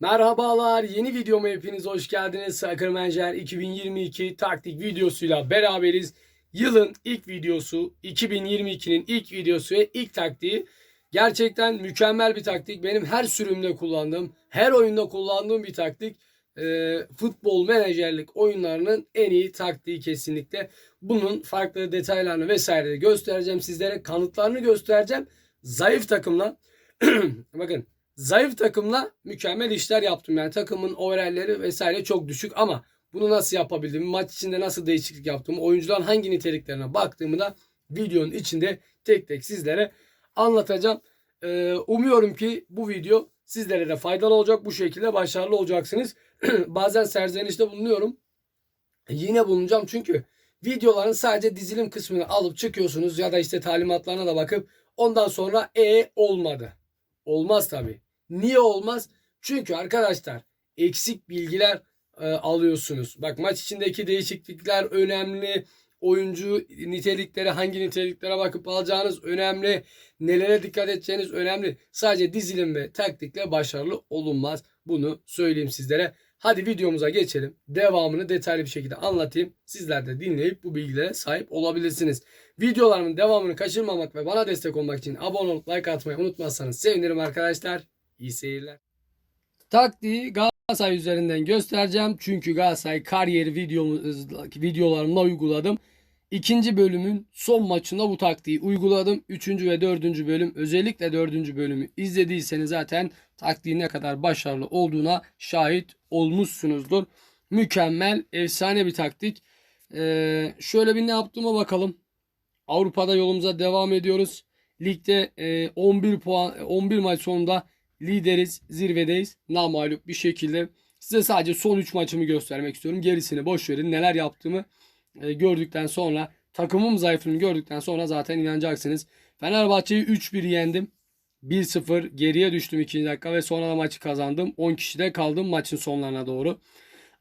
Merhabalar, yeni videoma hepiniz hoş geldiniz. Sakır Menjer 2022 taktik videosuyla beraberiz. Yılın ilk videosu, 2022'nin ilk videosu ve ilk taktiği. Gerçekten mükemmel bir taktik. Benim her sürümde kullandığım, her oyunda kullandığım bir taktik. Ee, futbol menajerlik oyunlarının en iyi taktiği kesinlikle. Bunun farklı detaylarını vesaire göstereceğim sizlere. Kanıtlarını göstereceğim. Zayıf takımla bakın zayıf takımla mükemmel işler yaptım. Yani takımın overallleri vesaire çok düşük ama bunu nasıl yapabildim? Maç içinde nasıl değişiklik yaptım? Oyuncuların hangi niteliklerine baktığımı da videonun içinde tek tek sizlere anlatacağım. Ee, umuyorum ki bu video sizlere de faydalı olacak. Bu şekilde başarılı olacaksınız. Bazen serzenişte bulunuyorum. Yine bulunacağım çünkü videoların sadece dizilim kısmını alıp çıkıyorsunuz ya da işte talimatlarına da bakıp ondan sonra e olmadı. Olmaz tabi. Niye olmaz? Çünkü arkadaşlar eksik bilgiler e, alıyorsunuz. Bak maç içindeki değişiklikler önemli. Oyuncu nitelikleri hangi niteliklere bakıp alacağınız önemli. Nelere dikkat edeceğiniz önemli. Sadece dizilim ve taktikle başarılı olunmaz. Bunu söyleyeyim sizlere. Hadi videomuza geçelim. Devamını detaylı bir şekilde anlatayım. Sizler de dinleyip bu bilgilere sahip olabilirsiniz. Videolarımın devamını kaçırmamak ve bana destek olmak için abone olup like atmayı unutmazsanız sevinirim arkadaşlar. İyi seyirler. Taktiği Galatasaray üzerinden göstereceğim. Çünkü Galatasaray kariyeri videomuz, videolarımda uyguladım. İkinci bölümün son maçında bu taktiği uyguladım. Üçüncü ve dördüncü bölüm özellikle dördüncü bölümü izlediyseniz zaten taktiğin ne kadar başarılı olduğuna şahit olmuşsunuzdur. Mükemmel, efsane bir taktik. Ee, şöyle bir ne yaptığıma bakalım. Avrupa'da yolumuza devam ediyoruz. Ligde e, 11 puan 11 maç sonunda lideriz, zirvedeyiz. Namalup bir şekilde. Size sadece son 3 maçımı göstermek istiyorum. Gerisini boş verin. Neler yaptığımı e, gördükten sonra takımım zayıflığını gördükten sonra zaten inanacaksınız. Fenerbahçe'yi 3-1 yendim. 1-0 geriye düştüm 2. dakika ve sonra da maçı kazandım. 10 kişide kaldım maçın sonlarına doğru.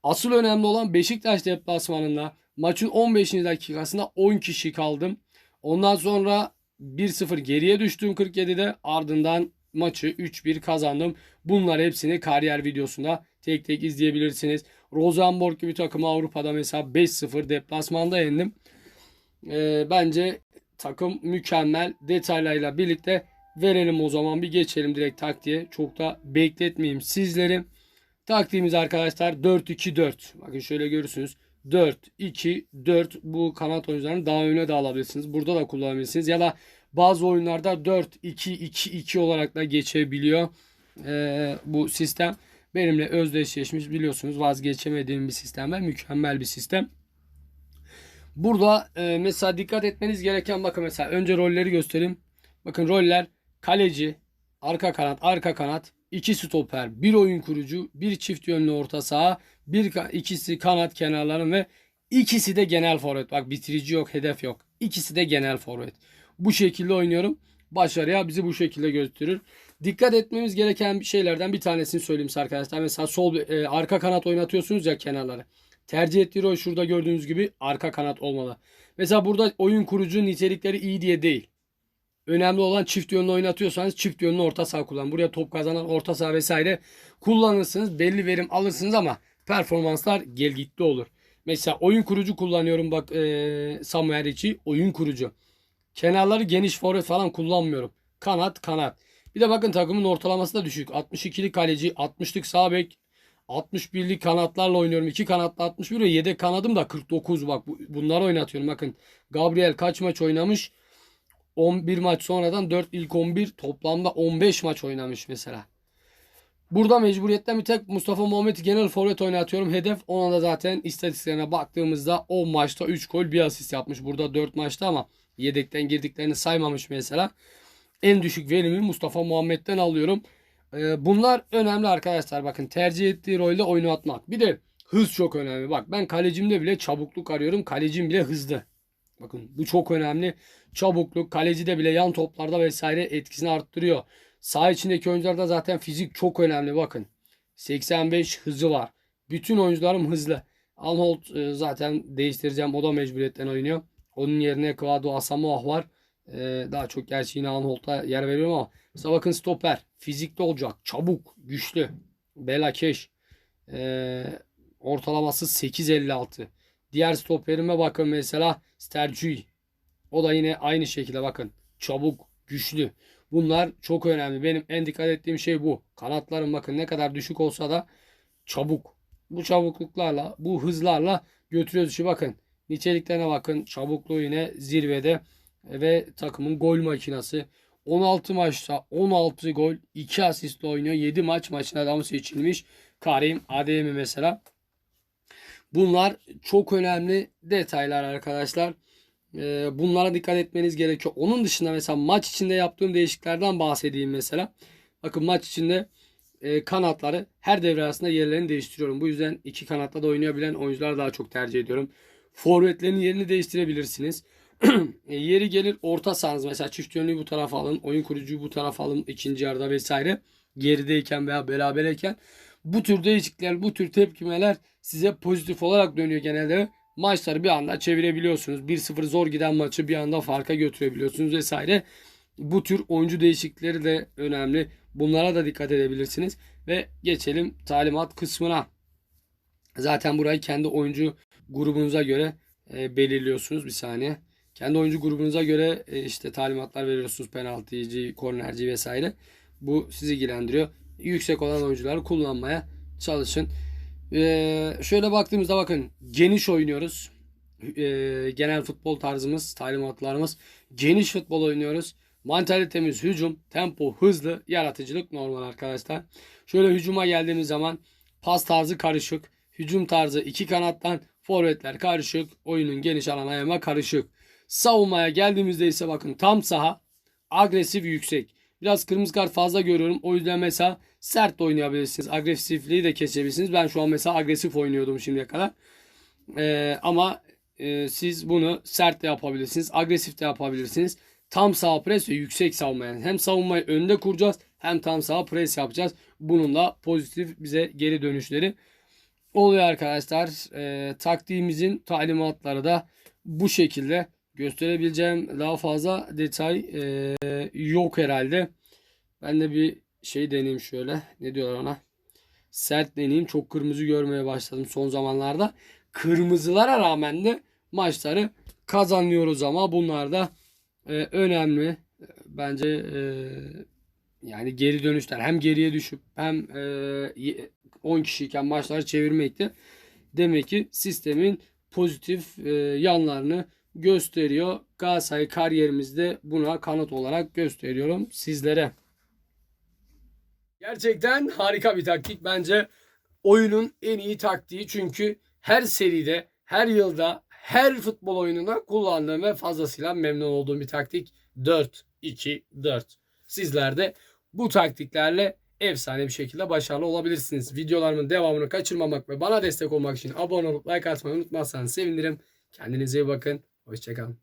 Asıl önemli olan Beşiktaş deplasmanında maçın 15. dakikasında 10 kişi kaldım. Ondan sonra 1-0 geriye düştüm 47'de ardından maçı 3-1 kazandım. Bunlar hepsini kariyer videosunda tek tek izleyebilirsiniz. Rosenborg gibi takımı Avrupa'da mesela 5-0 deplasmanda yendim. Ee, bence takım mükemmel detaylarıyla birlikte verelim o zaman bir geçelim direkt taktiğe. Çok da bekletmeyeyim sizleri. Taktiğimiz arkadaşlar 4-2-4. Bakın şöyle görürsünüz. 4, 2, 4 bu kanat oyuncularını daha öne de alabilirsiniz. Burada da kullanabilirsiniz. Ya da bazı oyunlarda 4, 2, 2, 2 olarak da geçebiliyor ee, bu sistem. Benimle özdeşleşmiş biliyorsunuz vazgeçemediğim bir sistem ve mükemmel bir sistem. Burada e, mesela dikkat etmeniz gereken bakın mesela önce rolleri göstereyim. Bakın roller kaleci, arka kanat, arka kanat, iki stoper, bir oyun kurucu, bir çift yönlü orta saha, bir ikisi kanat kenarların ve ikisi de genel forvet. Bak bitirici yok, hedef yok. İkisi de genel forvet. Bu şekilde oynuyorum. Başarıya bizi bu şekilde gösterir. Dikkat etmemiz gereken şeylerden bir tanesini söyleyeyim size arkadaşlar. Mesela sol e, arka kanat oynatıyorsunuz ya kenarları. Tercih ettiği rol şurada gördüğünüz gibi arka kanat olmalı. Mesela burada oyun kurucu nitelikleri iyi diye değil. Önemli olan çift yönlü oynatıyorsanız çift yönlü orta saha kullan. Buraya top kazanan orta saha vesaire kullanırsınız. Belli verim alırsınız ama performanslar gelgitli olur. Mesela oyun kurucu kullanıyorum bak e, Samuel Ricci oyun kurucu. Kenarları geniş forvet falan kullanmıyorum. Kanat kanat. Bir de bakın takımın ortalaması da düşük. 62'lik kaleci, 60'lık sağ bek, 61'lik kanatlarla oynuyorum. 2 kanatla 61 ve yedek kanadım da 49 bak bunları oynatıyorum. Bakın Gabriel kaç maç oynamış? 11 maç sonradan 4 ilk 11 toplamda 15 maç oynamış mesela. Burada mecburiyetten bir tek Mustafa Muhammed'i genel forvet oynatıyorum. Hedef ona da zaten istatistiklerine baktığımızda o maçta 3 gol bir asist yapmış. Burada 4 maçta ama yedekten girdiklerini saymamış mesela. En düşük verimi Mustafa Muhammed'den alıyorum. Ee, bunlar önemli arkadaşlar. Bakın tercih ettiği rolde oyunu atmak. Bir de hız çok önemli. Bak ben kalecimde bile çabukluk arıyorum. Kalecim bile hızlı. Bakın bu çok önemli. Çabukluk, kalecide bile yan toplarda vesaire etkisini arttırıyor. Sağ içindeki oyuncularda zaten fizik çok önemli bakın. 85 hızı var. Bütün oyuncularım hızlı. Anholt e, zaten değiştireceğim. O da mecburiyetten oynuyor. Onun yerine Kvado Asamoah var. E, daha çok gerçi yine Anholt'a yer veriyorum ama mesela bakın stoper. Fizikli olacak. Çabuk. Güçlü. Belakeş. Ee, ortalaması 8.56. Diğer stoperime bakın mesela Stercui. O da yine aynı şekilde bakın. Çabuk, güçlü. Bunlar çok önemli. Benim en dikkat ettiğim şey bu. Kanatlarım bakın ne kadar düşük olsa da çabuk. Bu çabukluklarla, bu hızlarla götürüyoruz işi bakın. Niteliklerine bakın. Çabukluğu yine zirvede ve takımın gol makinası. 16 maçta 16 gol, 2 asistle oynuyor. 7 maç maçın adamı seçilmiş. Karim Adeyemi mesela. Bunlar çok önemli detaylar arkadaşlar. Ee, bunlara dikkat etmeniz gerekiyor. Onun dışında mesela maç içinde yaptığım değişikliklerden bahsedeyim mesela. Bakın maç içinde e, kanatları her devre arasında yerlerini değiştiriyorum. Bu yüzden iki kanatta da oynayabilen oyuncular daha çok tercih ediyorum. Forvetlerin yerini değiştirebilirsiniz. E, yeri gelir orta sahanız mesela çift yönlüyü bu tarafa alın. Oyun kurucuyu bu tarafa alın ikinci yarıda vesaire. Gerideyken veya berabereyken. Bu tür değişiklikler, bu tür tepkimeler size pozitif olarak dönüyor genelde. Maçları bir anda çevirebiliyorsunuz. 1-0 zor giden maçı bir anda farka götürebiliyorsunuz vesaire. Bu tür oyuncu değişiklikleri de önemli. Bunlara da dikkat edebilirsiniz. Ve geçelim talimat kısmına. Zaten burayı kendi oyuncu grubunuza göre e, belirliyorsunuz. Bir saniye. Kendi oyuncu grubunuza göre e, işte talimatlar veriyorsunuz. Penaltıcı, kornerci vesaire. Bu sizi ilgilendiriyor. Yüksek olan oyuncuları kullanmaya çalışın. Ee, şöyle baktığımızda bakın geniş oynuyoruz. Ee, genel futbol tarzımız, talimatlarımız geniş futbol oynuyoruz. Mantalitemiz hücum, tempo, hızlı, yaratıcılık normal arkadaşlar. Şöyle hücuma geldiğimiz zaman pas tarzı karışık. Hücum tarzı iki kanattan forvetler karışık. Oyunun geniş alana yayma karışık. Savunmaya geldiğimizde ise bakın tam saha agresif yüksek. Biraz kırmızı kart fazla görüyorum. O yüzden mesela sert de oynayabilirsiniz. Agresifliği de kesebilirsiniz. Ben şu an mesela agresif oynuyordum şimdiye kadar. Ee, ama e, siz bunu sert de yapabilirsiniz. Agresif de yapabilirsiniz. Tam sağ pres ve yüksek savunma. Yani hem savunmayı önde kuracağız hem tam sağ pres yapacağız. Bunun da pozitif bize geri dönüşleri oluyor arkadaşlar. Ee, taktiğimizin talimatları da bu şekilde gösterebileceğim daha fazla detay e, yok herhalde. Ben de bir şey deneyeyim şöyle. Ne diyorlar ona? Sert deneyeyim. Çok kırmızı görmeye başladım son zamanlarda. Kırmızılara rağmen de maçları kazanıyoruz ama bunlar da e, önemli. Bence e, yani geri dönüşler hem geriye düşüp hem e, 10 kişiyken maçları çevirmekti. Demek ki sistemin pozitif e, yanlarını gösteriyor. Galatasaray kariyerimizde buna kanıt olarak gösteriyorum sizlere. Gerçekten harika bir taktik. Bence oyunun en iyi taktiği çünkü her seride, her yılda, her futbol oyununda kullandığım ve fazlasıyla memnun olduğum bir taktik 4-2-4. Sizler de bu taktiklerle efsane bir şekilde başarılı olabilirsiniz. Videolarımın devamını kaçırmamak ve bana destek olmak için abone olup like atmayı unutmazsanız sevinirim. Kendinize iyi bakın. Hoşçakalın.